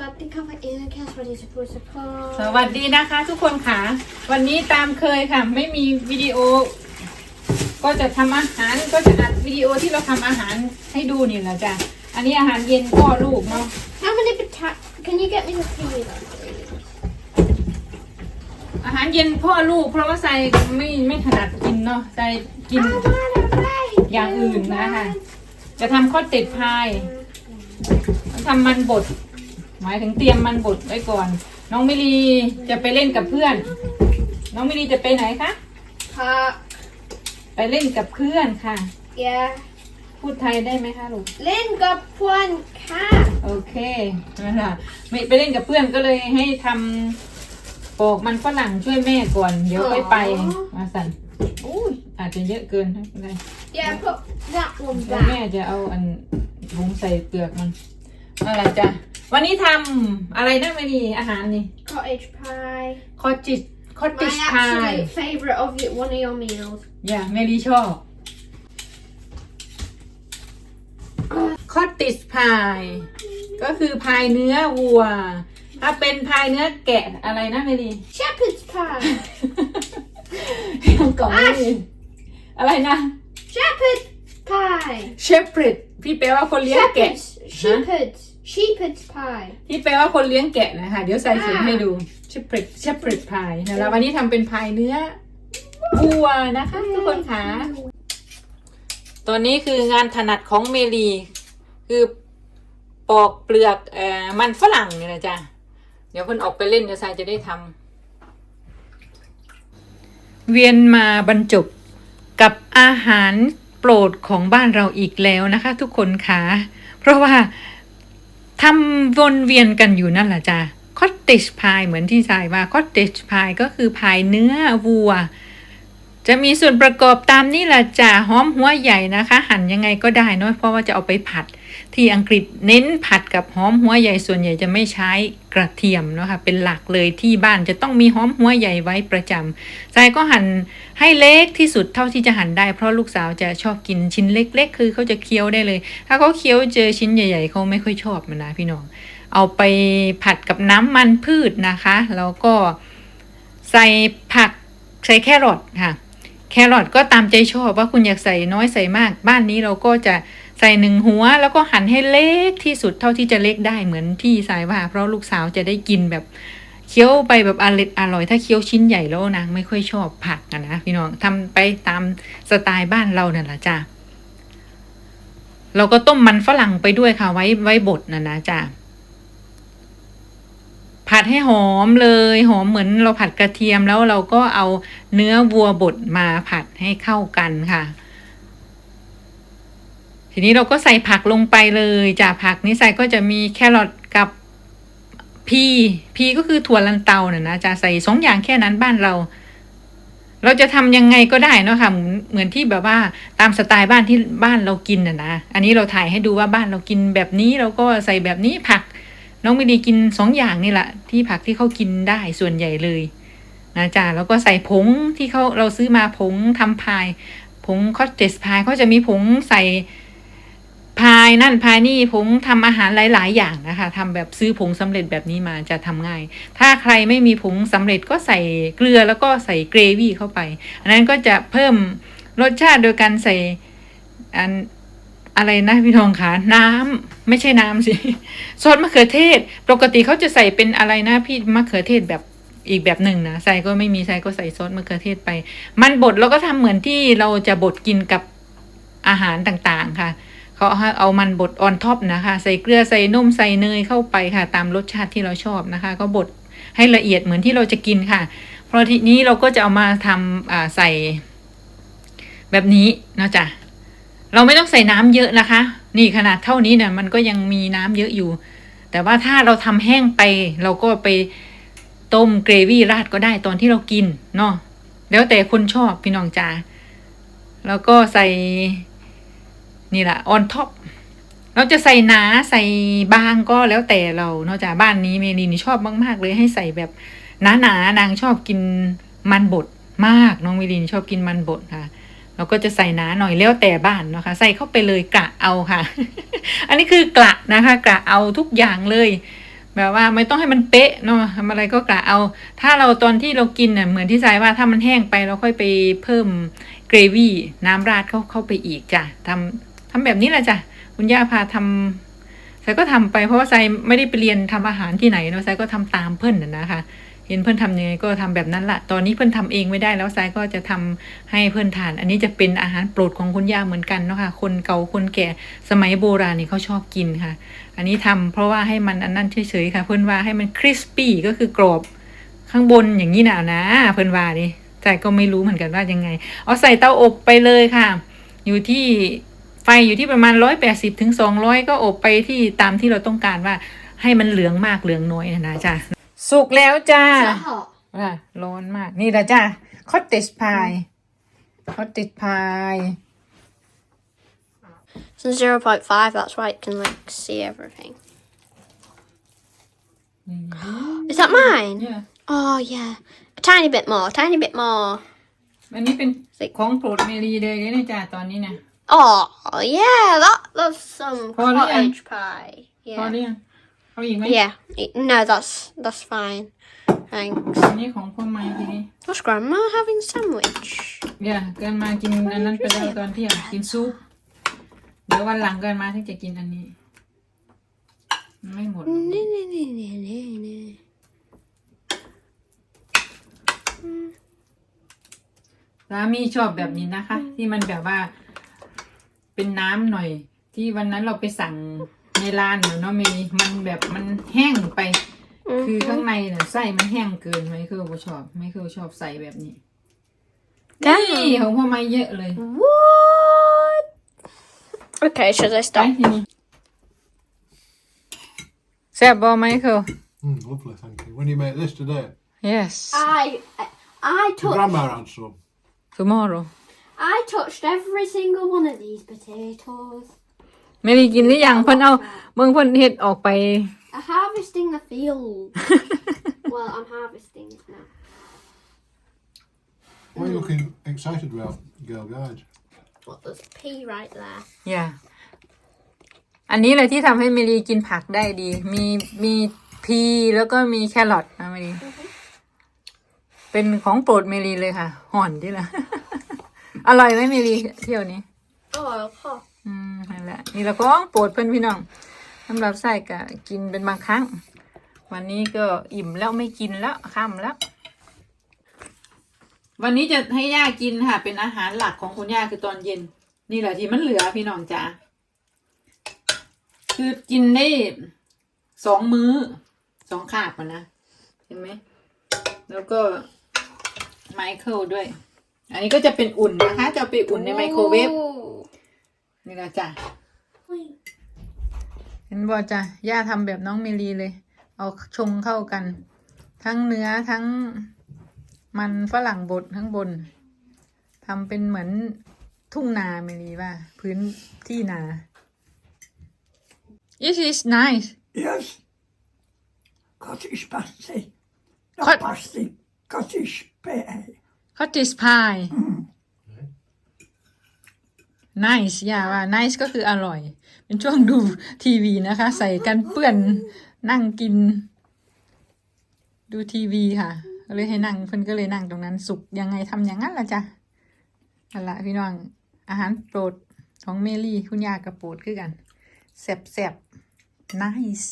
วัสดีค่ะวันนี้นะคสวัสดีสุภูสุพสวัสดีนะคะทุกคนค่ะ วันนี้ตามเคยค่ะ ไม่มีวิดีโอ ก็จะทำอาหารก็จะอัดวิดีโอที่เราทำอาหารให้ดูนี่แหละจ้ะอันนี้อาหารเย็นพ่อลูกเนาะ How many pota- Can you get me the peas? อาหารเย็นพ่อลูก เพราะว่าใส่ไม่ไม่ถนัดกินเนาะใส่กิน อย่างอื่นนะคะ จะทำข้าวติดพายทำมันบด มายถึงเตรียมมันบดไว้ก่อน น้องมิลีจะไปเล่นกับเพื่อน น้องมิลีจะไปไหนคะ Park. ไปเล่นกับเพื่อนค่ะ Yeah. พูดไทยได้ไหมคะลูก Lynn got one cat. โอเคนั่นแหละไม่ไปเล่นกับเพื่อนก็เลยให้ทำปอกมันฝรั่งช่วยแม่ก่อน เดี๋ยวค่อยไปอ๋อมาสั่นอุ้ยอาจจะเยอะเกินไม่เป็นไร Yeah, put that one เดี๋ยวแม่ back. จะเอาอันถุงใส่เปลือกมันอะไรจ้ะ วันนี้ทำอะไรนะไม่ดีอาหารนี่ Cottage pie. คอจิคอ My ติชพาย absolute favourite of you, one of your meals. อย่าเมลีชอบคอติชพาย ก็คือพายเนื้อวัว ถ้าเป็นพายเนื้อแกะอะไรนะเมลี Shepherd's pie. ก่อนไม่มีอะไรนะ Shepherd's pie. เชฟฟริดพี่แปลว่าคนเลี้ยงแกะ Shepherd's. Shepherd's. Shepherd's pie. ที่แปลว่าคนเลี้ยงแกะนะคะ เดี๋ยวใส่ถุงให้ดูเชฟฟริดเชฟฟริดพายนะแล้ววันนี้ทำเป็นพายเนื้อวัวนะคะ ทุกคนค่ะตอนนี้คืองานถนัดของเมลีคือปอกเปลือกเอ่อมันฝรั่งเนี่ยนะจ๊ะ เดี๋ยวคนออกไปเล่นเดี๋ยวทรายจะได้ทำเวียนมาบรรจบกับอาหารโปรดของบ้านเราอีกแล้วนะคะ ทุกคนค่ะ เพราะว่า ทำวนเวียนกันอยู่นั่นแหละจ้ะคอตติชพายเหมือนที่ทายว่าคอตติชพายก็คือพายเนื้อวัว จะมีส่วนประกอบตามนี่แหละจ้ะหอมหัวใหญ่นะคะ หั่นยังไงก็ได้เนอะเพราะว่าจะเอาไปผัด ที่อังกฤษเน้นผัดกับหอมหัวใหญ่ส่วนใหญ่จะไม่ใช้กระเทียมเนาะค่ะเป็นหลักเลยที่บ้านจะต้องมีหอมหัวใหญ่ไว้ประจำทรายก็หั่นให้เล็กที่สุดเท่าที่จะหั่นได้เพราะลูกสาวจะชอบกินชิ้นเล็ก ๆ คือเขาจะเคี้ยวได้เลย ถ้าเขาเคี้ยวเจอชิ้นใหญ่ ๆเขาไม่ค่อยชอบมันนะพี่น้องเอาไปผัดกับน้ำมันพืชนะคะแล้วก็ใส่ผักใส่แครอทค่ะ แครอทก็ตามใจชอบว่าคุณอยากใส่น้อยใส่มาก บ้านนี้เราก็จะ ใส่หนึ่งหัวแล้วก็หั่นให้เล็กที่สุดเท่าที่จะเล็กได้เหมือนที่สายว่าเพราะลูกสาวจะได้กินแบบเคี้ยวไปแบบอร่อยอร่อย ถ้าเคี้ยวชิ้นใหญ่แล้วนางไม่ค่อยชอบผักอะนะพี่น้องทำไปตามสไตล์บ้านเราเนี่ยแหละจ้ะเราก็ต้มมันฝรั่งไปด้วยค่ะ ไว้ไว้บดนะนะจ้ะผัดให้หอมเลยหอมเหมือนเราผัดกระเทียมแล้วเราก็เอาเนื้อวัวบดมาผัดให้เข้ากันค่ะ ทีนี้เราก็ใส่ผักลงไปเลยจากผักนี้ใส่ก็จะมีแครอทกับพีพีก็คือถั่วลันเตาเนี่ยนะจะใส่สองอย่างแค่นั้นบ้านเรา เราจะทำยังไงก็ได้เนาะค่ะเหมือนที่แบบว่าตามสไตล์บ้านที่บ้านเรากินน่ะนะอันนี้เราถ่ายให้ดูว่าบ้านเรากินแบบนี้เราก็ใส่แบบนี้ผัก น้องไม่ดีกินสองอย่างนี่แหละที่ผักที่เขากินได้ส่วนใหญ่เลยนะจ๊ะแล้วก็ใส่ผงที่เขาเราซื้อมาผงทำพาย ผงคอสเตสพายเขาจะมีผงใส่ายนั่นพายนี่ผงทำอาหารหลาย ๆ อย่างนะคะทำแบบซื้อผงสำเร็จแบบนี้มาจะทำง่าย ถ้าใครไม่มีผงสำเร็จก็ใส่เกลือแล้วก็ใส่เกรวี่เข้าไป อันนั้นก็จะเพิ่มรสชาติโดยการใส่อันอะไรนะพี่ทองคะน้ำไม่ใช่น้ำสิซอสมะเขือเทศ ปกติเขาจะใส่เป็นอะไรนะพี่มะเขือเทศแบบอีกแบบหนึ่งนะใส่ก็ไม่มีใส่ก็ใส่ซอสมะเขือเทศไป มันบดแล้วก็ทำเหมือนที่เราจะบดกินกับอาหารต่างๆค่ะ เขาเอามันบดออนท็อปนะคะ ใส่เกลือใส่นมใส่เนยเข้าไปค่ะ ตามรสชาติที่เราชอบนะคะ ก็บดให้ละเอียดเหมือนที่เราจะกินค่ะ เพราะทีนี้เราก็จะเอามาทำใส่แบบนี้นะจ๊ะเราไม่ต้องใส่น้ำเยอะนะคะ นี่ขนาดเท่านี้เนี่ยมันก็ยังมีน้ำเยอะอยู่ แต่ว่าถ้าเราทำแห้งไป เราก็ไปต้มเกรวี่ราดก็ได้ตอนที่เรากินเนาะแล้วแต่คนชอบพี่น้องจ๋าแล้วก็ใส่ นี่แหละออนท็อปเราจะใส่หนาใส่บางก็แล้วแต่เราเนาะจากบ้านนี้เมลีนี่ชอบมาก ๆ เลยให้ใส่แบบหนาๆนานางชอบกินมันบดมากน้องเมลีนชอบกินมันบดค่ะเราก็จะใส่หนาหน่อยแล้วแต่บ้านนะคะ ใส่เข้าไปเลยกะเอาค่ะ อันนี้คือกะนะคะกะเอาทุกอย่างเลย แบบว่าไม่ต้องให้มันเป๊ะเนาะทำอะไรก็กะเอา ถ้าเราตอนที่เรากินน่ะเหมือนที่สายว่าถ้ามันแห้งไปเราค่อยไปเพิ่มเกรวี่น้ำราดเข้าเข้าไปอีกจ้ะทำ ทำแบบนี้แหละจ้ะคุณย่าพาทำสายก็ทำไปเพราะว่าสายไม่ได้ไปเรียนทำอาหารที่ไหนเนาะสายก็ทำตามเพื่อนน่ะนะคะเห็นเพื่อนทำยังไงก็ทำแบบนั้นละตอนนี้เพื่อนทำเองไม่ได้แล้วสายก็จะทำให้เพื่อนทาน อันนี้จะเป็นอาหารโปรดของคุณย่าเหมือนกันเนาะค่ะ คนเก่าคนแก่สมัยโบราณนี่เขาชอบกินค่ะ อันนี้ทำเพราะว่าให้มันอันนั้นเฉยๆค่ะ เพื่อนว่าให้มันคริสปี้ก็คือกรอบข้างบนอย่างนี้นะนะเพื่อนว่าดิใจก็ไม่รู้เหมือนกันว่ายังไง เอาใส่เตาอบไปเลยค่ะ อยู่ที่ ฟอยู่ที่ประมาณร้อยแปดสิบถึงสองร้อยก็อบไปที่ตามที่เราต้องการว่าให้มันเหลืองมากเหลืองน้อยนะนะจ้ะสุกแล้วจ้า Is that hot? ว่าร้อนมาก นี่ละจ้าคอตเตจพายคอตเตจพาย It's zero point five. That's why it can like see everything. Is that mine? เนี่ย Oh yeah, a tiny bit more. Tiny bit more. อันนี้เป็นของโปรดเมลีเลยนะจ้าตอนนี้เนี่ย Oh yeah, that that's some Oh, yeah. cottage pie. พอ Yeah. หรือยังเอาอีกไหม Yeah. Y- No, that's that's fine. Thanks. อันนี้ของพ่อไม้ทีนี้ What's Grandma having sandwich? เดี๋ยวเกินมากินอันนั้นไปแล้วตอนเที่ยงกินซุปเดี๋ยววันหลังเกินมาถึงจะกินอันนี้มันไม่หมด Nee, nee, nee, nee, nee, nee. สามีชอบแบบนี้นะคะ ที่มันแบบว่า เป็นน้ำหน่อย ที่วันนั้นเราไปสั่งในร้านเนอะเนาะมีมันแบบมันแห้งไป คือข้างในเนี่ยไส้มันแห้งเกินไหมคือบ่ชอบ ไม่คือชอบใส่แบบนี้นี่ของพ่อไม้เยอะเลย What? Okay, should I ไป stop? ทีนี้แซ่บบอไหมคือ Mm, lovely, thank you. When you make this today, yes I I your touched grandma had some. tomorrow I touched every single one of these potatoes. ไม่ได้กินหรือยังเพิ่นเอาเบิ่งเพิ่นเฮ็ดออกไป I'm harvesting the field. well, I'm harvesting it now. Why are you looking excited about Girl Guides? What there's a pea right there. อย่าอันนี้เลยที่ทำให้เมลีกินผักได้ดี มีมีพีแล้วก็มีแครอทนะเมลี เป็นของโปรดเมลีเลยค่ะ ห่อนที่ละ อร่อยไหมเมลีเที่ยวนี้ Oh, hot. อืมนั่นแหละนี่ละของโปรดเพื่อนพี่น้องสำหรับไส้ก็กินเป็นบางครั้ง วันนี้ก็อิ่มแล้วไม่กินแล้วค่ำแล้ว วันนี้จะให้ย่ากินค่ะ เป็นอาหารหลักของคุณย่าคือตอนเย็น นี่แหละที่มันเหลือพี่น้องจ๋าคือกินได้สองมื้อสองคาบอะนะเห็นไหมแล้วก็ไมเคิลด้วย อันนี้ก็จะเป็นอุ่นนะคะ จะเอาไปอุ่นในไมโครเวฟ Ooh. นี่ละจ้ะเห็นบอจ้ะย่าทำแบบน้องเมลีเลย เอาชงเข้ากัน ทั้งเนื้อทั้งมันฝรั่งบดทั้งบนทำเป็นเหมือนทุ่งนาเมลีว่า พื้นที่นา It is nice Yes. Cottage pasty. Not Cot- pasty. Cottage pie. nice ย่าว่า nice ก็คืออร่อย เป็นช่วงดูทีวีนะคะ ใส่กันเปื้อนนั่งกิน ดูทีวีค่ะก็เลยให้นั่งเพิ่นก็เลยนั่งตรงนั้น สุกยังไงทำอย่างนั้นล่ะจ้ะนั่นละพี่น้อง อาหารโปรดของเมลี่ คุณยากระโปรดคือกันแซ่บๆ nice